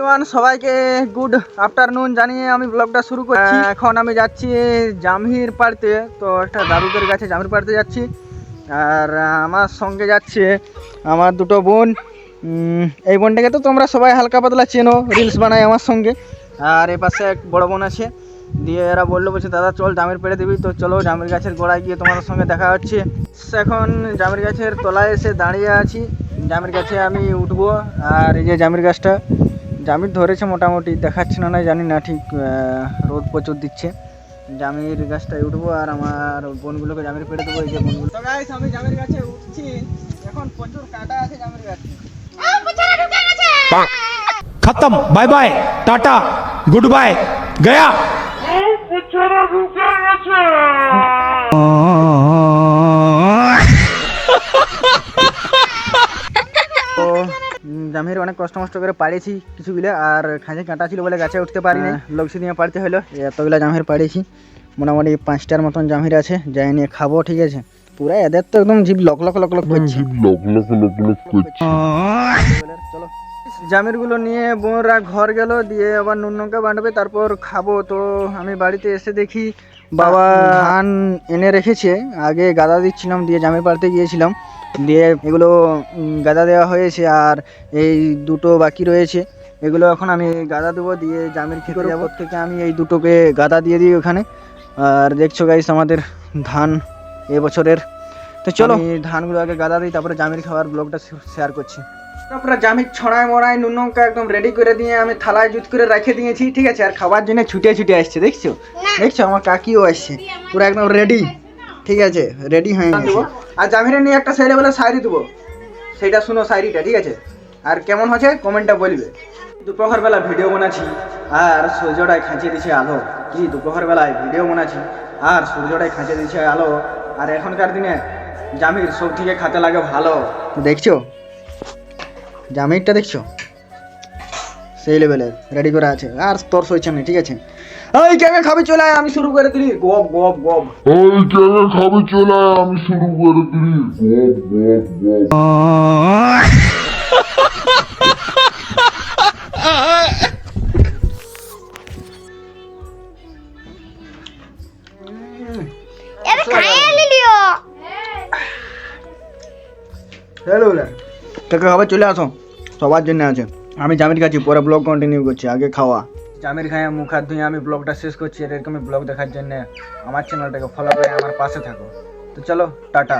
Everyone সবাইকে good afternoon জানিয়ে আমি ব্লগটা শুরু করছি। এখন আমি যাচ্ছি জামহির পাড়তে তো একটা দাদুদের কাছে জামহির পাড়তে যাচ্ছি। আর আমার সঙ্গে যাচ্ছে আমার দুটো বোন। এই বোনটাকে তো তোমরা সবাই হালকা পাতলা চেনো রিলস বানায় আমার সঙ্গে। আর এ পাশে এক বড় বোন আছে। দিয়ে এরা বলল বলছে দাদা চল জামের পেড়ে দিবি তো চলো জামের গাছের গোড়ায় গিয়ে তোমাদের সঙ্গে দেখা হচ্ছে। এখন জামের গাছের তলায় এসে দাঁড়িয়ে আছি। জামের গাছে আমি উঠবো আর এই যে জামের গাছটা জামির ধরেছে মোটামুটি দেখাচ্ছে না না জানি না ঠিক রোদ প্রচুর দিচ্ছে। জামির গাছটায় উঠবো আর আমার বোনগুলোকে জামির পেটে দেবো এই যে বোনগুলো। আমি জামির গাছে উঠছি। এখন প্রচুর কাটা আছে জামির গাছে। খতম bye bye tata good bye Gaya ঢুকে গেছে। জামির অনেক কষ্ট মষ্ট করে পাড়েছি কিছুগুলো আর খাঁচে কাঁটা ছিল বলে গাছে উঠতে পারি না লোকসি দিয়ে পাড়তে হলো এতগুলা জামের পাড়েছি। মোটামুটি পাঁচটার মতন জামের আছে যাই নিয়ে খাব ঠিক আছে। পুরো এদের তো একদম জিভ লক লক লক লক করছে। চলো। জামিরগুলো নিয়ে বোনরা ঘর গেল দিয়ে আবার নুন লঙ্কা বাঁধবে তারপর খাব। তো আমি বাড়িতে এসে দেখি বাবা ধান এনে রেখেছে। আগে গাদা দিচ্ছিলাম দিয়ে জামির পাড়তে গিয়েছিলাম। দিয়ে এগুলো গাদা দেওয়া হয়েছে আর এই দুটো বাকি রয়েছে। এগুলো এখন আমি গাদা দেবো দিয়ে জামির খেতে যাব। থেকে আমি এই দুটোকে গাদা দিয়ে দিই ওখানে। আর দেখছ গাইস আমাদের ধান এবছরের। তো চলো ধানগুলো আগে গাদা দিই তারপরে জামির খাওয়ার ব্লগটা শেয়ার করছি। তারপরে জামির ছড়ায় মড়ায় নুন লঙ্কা একদম রেডি করে দিয়ে আমি থালায় জুত করে রেখে দিয়েছি ঠিক আছে? আর খাবার জন্য ছুটে ছুটে আসছে দেখছ? দেখছ? আমার কাকিও আসছে। পুরো একদম রেডি ঠিক আছে? রেডি হয়ে গেছে। আর জামিরে নিয়ে একটা সাইডে বলে শায়রি দেবো। সেটা শুনো শায়রিটা ঠিক আছে? আর কেমন হচ্ছে? কমেন্টটা বলবে। দুপুর বেলা ভিডিও বানাচ্ছি আর সূর্যটায় খাঁচিয়ে দিছে আলো। কি দুপুর বেলায় ভিডিও বানাচ্ছি আর সূর্যটায় খাঁচিয়ে দিছে আলো। আর এখনকার দিনে জামির সব থেকে খাতে লাগে ভালো। দেখছ? জামিরটা দেখছ? সেই লেভেলের রেডি করা আছে। আর তোর সইছে না ঠিক আছে? এই কেমন খাবি চলে আয়, আমি শুরু করে দিলি গপ গপ গপ। ওই কেমন খাবে চলে আয়, আমি শুরু করে দিই। গপ গপ গপ। হ্যালো টাকা খাবার চলে আসো সবার জন্য আছে আমি জামির খাচ্ছি পরে ব্লগ কন্টিনিউ করছি আগে খাওয়া জামির খাইয়ে মুখ হাত ধুয়ে আমি ব্লগটা শেষ করছি এরকমই ব্লগ দেখার জন্য আমার চ্যানেলটাকে ফলো করে আমার পাশে থাকো তো চলো টাটা